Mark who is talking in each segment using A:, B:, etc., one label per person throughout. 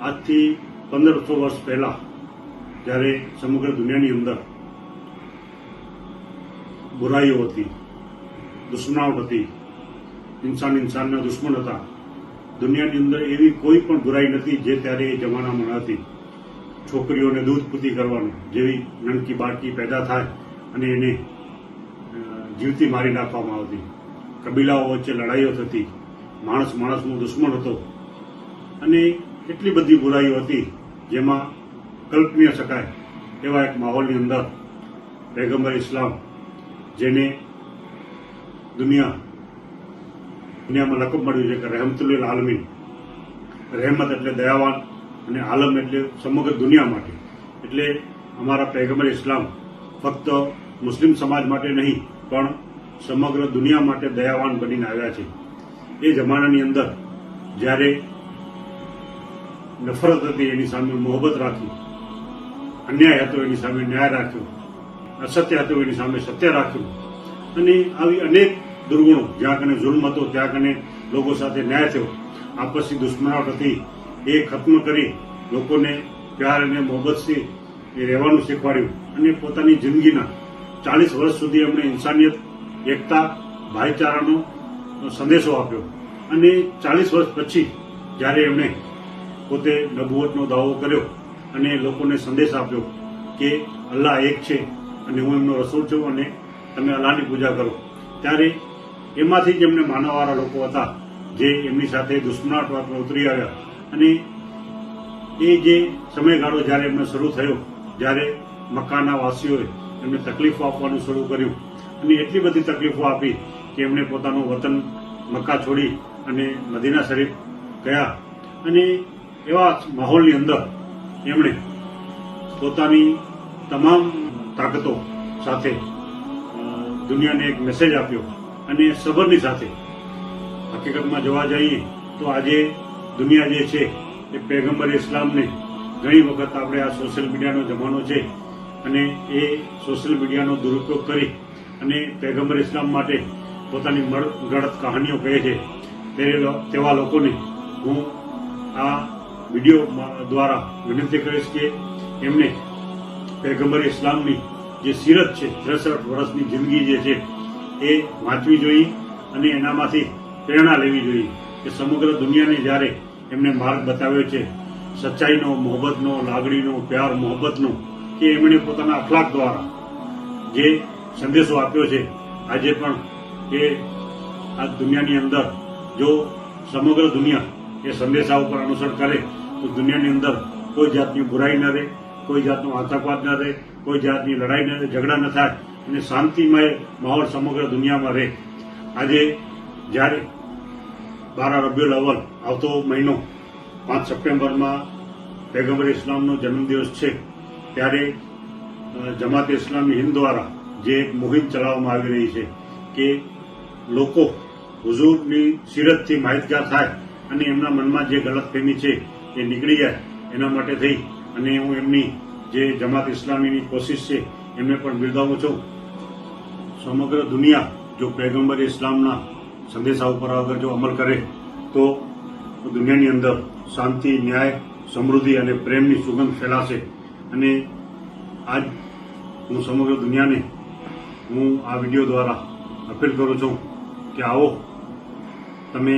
A: આજથી પંદરસો વર્ષ પહેલા જ્યારે સમગ્ર દુનિયાની અંદર બુરાઈઓ હતી દુશ્મનાવટ હતી, ઇન્સાન ઇન્સાનના દુશ્મન હતા, દુનિયાની અંદર એવી કોઈ પણ બુરાઈ નથી જે ત્યારે એ જમાનામાં હતી. છોકરીઓને દૂધ પૂતી કરવાનું, જેવી નનકી બાળકી પેદા થાય અને એને જીવતી મારી નાખવામાં આવતી. કબીલાઓ વચ્ચે લડાઈઓ થતી, માણસ માણસનો દુશ્મન હતો. અને એટલી બધી બુરાઈઓ હતી જેમાં કલ્પનીય શકાય એવા એક માહોલની અંદર પૈગમ્બર ઇસ્લામ, જેને દુનિયા, દુનિયામાં લકબ મળ્યું છે કે રહેમતુલ આલમીન, રહેમત એટલે દયાવાન અને આલમ એટલે સમગ્ર દુનિયા માટે. એટલે અમારા પૈગમ્બર ઇસ્લામ ફક્ત મુસ્લિમ સમાજ માટે નહીં, પણ સમગ્ર દુનિયા માટે દયાવાન બનીને આવ્યા છે. એ જમાનાની અંદર જ્યારે નફરત હતી, એની સામે મોહબ્બત રાખી. અન્યાય હતો, એની સામે ન્યાય રાખ્યો. અસત્ય હતું, એની સામે સત્ય રાખ્યું. અને આવી અનેક દુર્ગુણો, જ્યાં કને જુલ્મ હતો, ત્યાં કને લોકો સાથે ન્યાય થયો. આપસી દુશ્મનાવટ હતી. એ ખત્મ કરી લોકોને પ્યાર અને મોહબ્બતથી એ રહેવાનું શીખવાડ્યું. અને પોતાની જિંદગીના ચાલીસ વર્ષ સુધી એમણે ઇન્સાનિયત, એકતા, ભાઈચારાનો સંદેશો આપ્યો. અને ચાલીસ વર્ષ પછી જ્યારે એમણે પોતે નબુવતનો દાવો કર્યો અને લોકોને સંદેશ આપ્યો કે અલ્લાહ એક છે અને હું એમનો રસોલ છું અને તમે અલ્લાહની પૂજા કરો. ત્યારે એમાંથી જ એમને માનવવાળા લોકો હતા જે એમની સાથે દુશ્મનાટવાદમાં ઉતરી આવ્યા. અને એ જે સમયગાળો જ્યારે એમને શરૂ થયો, જ્યારે મક્કાના વાસીઓએ એમને તકલીફો આપવાનું શરૂ કર્યું. અને એટલી બધી તકલીફો આપી કે એમણે પોતાનું વતન મક્કા છોડી અને મદીના શરીફ ગયા. અને એવા માહોલની અંદર એમણે પોતાની તમામ તાકાતો સાથે દુનિયાને એક મેસેજ આપ્યો અને સબરની સાથે. હકીકતમાં જોવા જઈએ તો આજે દુનિયા જે છે એ પેગમ્બર ઇસ્લામને ઘણી વખત આપણે આ સોશિયલ મીડિયાનો જમાનો છે અને એ સોશિયલ મીડિયાનો દુરુપયોગ કરી અને પેગમ્બર ઇસ્લામ માટે પોતાની મળગળત કહાનીઓ કહે છે. તેવા લોકોને હું આ વીડિયો દ્વારા વિનંતી કરીશ કે એમને પેગમ્બર ઇસ્લામની જે સિરત છે, ત્રેસઠ વર્ષની જિંદગી જે છે, એ વાંચવી જોઈએ અને એનામાંથી પ્રેરણા લેવી જોઈએ કે સમગ્ર દુનિયાને જ્યારે એમને માર્ગ બતાવ્યો છે, સચ્ચાઈનો, મોહબ્બતનો, લાગણીનો, પ્યાર, મોહબ્બતનો, કે એમણે પોતાના અખલાક દ્વારા જે સંદેશો આપ્યો છે, આજે પણ એ આ દુનિયાની અંદર જો સમગ્ર દુનિયા એ સંદેશા ઉપર અનુસરણ કરે તો દુનિયાની અંદર કોઈ જાતની બુરાઈ ન રહે, કોઈ જાતનો આતંકવાદ ન રહે, કોઈ જાતની લડાઈ ન રહે, ઝઘડા ન થાય અને શાંતિમય માહોલ સમગ્ર દુનિયામાં રહે. આજે જ્યારે બારા રબિયુલ અવલ આવતો મહિનો, પાંચ સપ્ટેમ્બરમાં પેગમ્બર ઇસ્લામનો જન્મદિવસ છે, ત્યારે જમાત ઇસ્લામી હિન્દ દ્વારા જે એક મુહિમ ચલાવવામાં આવી રહી છે કે લોકો હુઝુરની સિરતથી માહિતગાર થાય અને એમના મનમાં જે ગલતફહેમી છે એ નીકળી જાય એના માટે થઈ. અને હું એમની જે જમાત ઇસ્લામીની કોશિશ છે એમને પણ બિરદાવું છું. સમગ્ર દુનિયા જો પૈગંબર ઇસ્લામના સંદેશા ઉપર આગળ જો અમલ કરે, તો દુનિયાની અંદર શાંતિ, ન્યાય, સમૃદ્ધિ અને પ્રેમની સુગંધ ફેલાશે. અને આજ હું સમગ્ર દુનિયાને હું આ વીડિયો દ્વારા અપીલ કરું છું કે આવો, તમે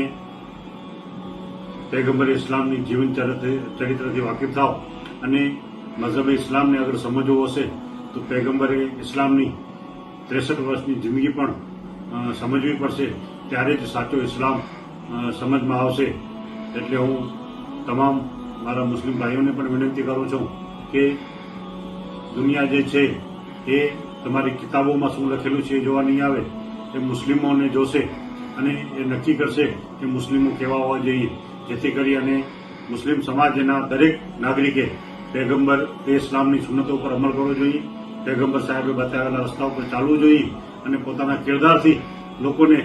A: પૈગંબર ઇસ્લામની જીવન ચરિત્ર- ચરિત્રથી વાકેફ થાવ અને મઝહબ ઇસ્લામને અગર સમજવું હશે, તો પૈગંબરે ઇસ્લામની ત્રેસઠ વર્ષની જિંદગી પણ સમજવી પડશે. ત્યારે જ સાચો ઇસ્લામ સમજમાં આવશે. એટલે હું તમામ મારા મુસ્લિમ ભાઈઓને પણ વિનંતી કરું છું કે દુનિયા જે છે, એ તમારી કિતાબોમાં શું લખેલું છે એ જોવા નહીં આવે. એ મુસ્લિમોને જોશે અને એ નક્કી કરશે કે મુસ્લિમો કેવા હોવા જોઈએ. જેથી કરી અને મુસ્લિમ સમાજના દરેક નાગરિકે પેગંબર એ ઇસ્લામની સુન્નતો ઉપર અમલ કરવો જોઈએ. પેગંબર સાહેબે બતાવેલા રસ્તા ઉપર ચાલવું જોઈએ અને પોતાના કિરદારથી લોકોને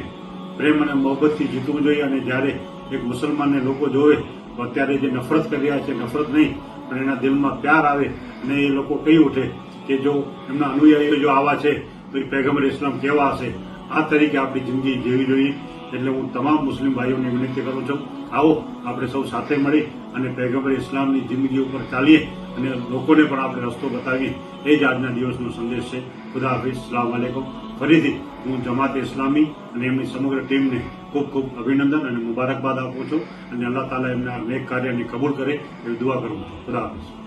A: પ્રેમ અને મોહબ્બતથી જીતવું જોઈએ અને જ્યારે એક મુસલમાનને લોકો જોવે, તો અત્યારે જે નફરત કરી રહ્યા છે, નફરત નહીં, પણ એના દિલમાં પ્યાર આવે અને એ લોકો કહી ઉઠે કે જો એમના અનુયાયીઓ જો આવા છે, તો એ પેગમ્બર ઇસ્લામ કેવા હશે? આ તરીકે આપણી જિંદગી જીવી જોઈએ. એટલે હું તમામ મુસ્લિમ ભાઈઓને વિનંતી કરું છું આવો, આપણે સૌ સાથે મળી અને પૈગંબર ઇસ્લામની જિંદગી ઉપર ચાલીએ અને લોકોને પણ આપણે રસ્તો બતાવીએ. એ જ આજના દિવસનો સંદેશ છે. ખુદા હાફિઝ, સલામ આલેકુમ ફરીથી હું જમાત ઇસ્લામી અને એમની સમગ્ર ટીમને ખૂબ ખૂબ અભિનંદન અને મુબારકબાદ આપું છું અને અલ્લાહ તાલા એમના નેક કાર્યને કબૂલ કરે એવી દુઆ કરું છું. ખુદા હાફિઝ.